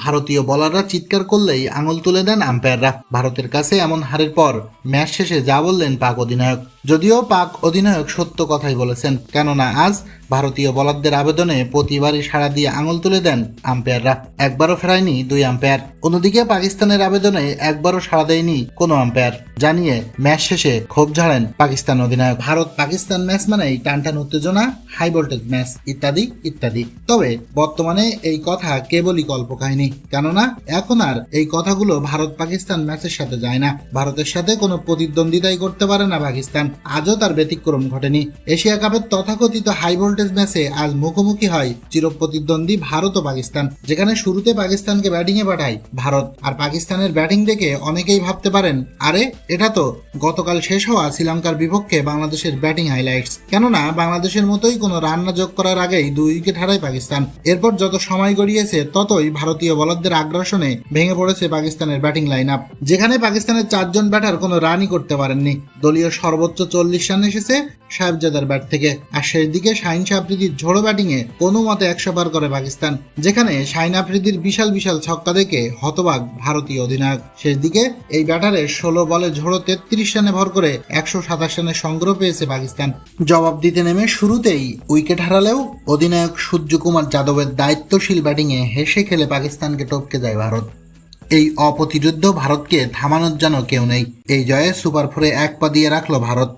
ভারতীয় বলাররা চিৎকার করলেই আঙুল তুলে দেন আম্পায়াররা ভারতের কাছে এমন হারের পর ম্যাচ শেষে যা বললেন পাক অধিনায়ক। যদিও পাক অধিনায়ক সত্য কথাই বলেছেন, কেননা আজ ভারতীয় বলারদের আবেদনে প্রতিবারই সাড়া দিয়ে আঙুল তুলে দেন আম্পায়াররা। একবারও ফেরায়নি দুই আম্পায়ার। অন্যদিকে পাকিস্তানের আবেদনে একবারও সাড়া দেয়নি কোনো আম্পায়ার। জানিয়ে ম্যাচ শেষে ক্ষোভ ঝাড়েন পাকিস্তান অধিনায়ক। ভারত পাকিস্তান ম্যাচ মানেই টানটান উত্তেজনা, হাই ভোল্টেজ ম্যাচ, ইত্যাদি ইত্যাদি। তবে বর্তমানে এই কথা কেবলই কল্পকাহিনী, কেননা এখন আর এই কথাগুলো ভারত পাকিস্তান ম্যাচের সাথে যায় না। ভারতের সাথে কোনো প্রতিদ্বন্দ্বিতাই করতে পারে না পাকিস্তান। আজও তার ব্যতিক্রম ঘটেনি। এশিয়া কাপের তথাকথিত হাই ভোল্টেজ ম্যাচে আজ মুখোমুখি হয় চিরপ্রতিদ্বন্দ্বী ভারত ও পাকিস্তান, যেখানে শুরুতে পাকিস্তানকে ব্যাটিংয়ে পাঠায় ভারত। আর পাকিস্তানের ব্যাটিং দেখে অনেকেই ভাবতে পারেন, আরে, এটা তো গতকাল শেষ হওয়া শ্রীলঙ্কার বিপক্ষে বাংলাদেশের ব্যাটিং হাইলাইটস কেননা, বাংলাদেশের মতোই কোনো রান্না যোগ করার আগেই দুই উইকেট হারায় পাকিস্তান। এরপর যত সময় গড়িয়েছে, ততই ভারতীয় বলারদের আগ্রাসনে ভেঙে পড়েছে পাকিস্তানের ব্যাটিং লাইন আপ যেখানে পাকিস্তানের চারজন ব্যাটার কোনো রানই করতে পারেননি। দলীয় সর্বোচ্চ চল্লিশ রান এসেছে সাহেবজাদার ব্যাট থেকে। আর শেষ দিকে শাহিন আফ্রিদির ঝোড়ো ব্যাটিংয়ে কোনো মতে একশো পার করে পাকিস্তান, যেখানে শাহিন আফ্রিদির বিশাল বিশাল ছক্কা দেখে হতবাক ভারতীয় অধিনায়ক। শেষ দিকে এই ব্যাটারের ষোলো বলে ঝোড়ো তেত্রিশ রানে ভর করে একশো সাতাশ রানের সংগ্রহ পেয়েছে পাকিস্তান। জবাব দিতে নেমে শুরুতেই উইকেট হারালেও অধিনায়ক সূর্যকুমার যাদবের দায়িত্বশীল ব্যাটিংয়ে হেসে খেলে পাকিস্তানকে টপকে যায় ভারত। এই অপ্রতিরুদ্ধ ভারতকে থামানোর যেন কেউ নেই। এই জয়ে সুপার ফোরে এক পা দিয়ে রাখল ভারত।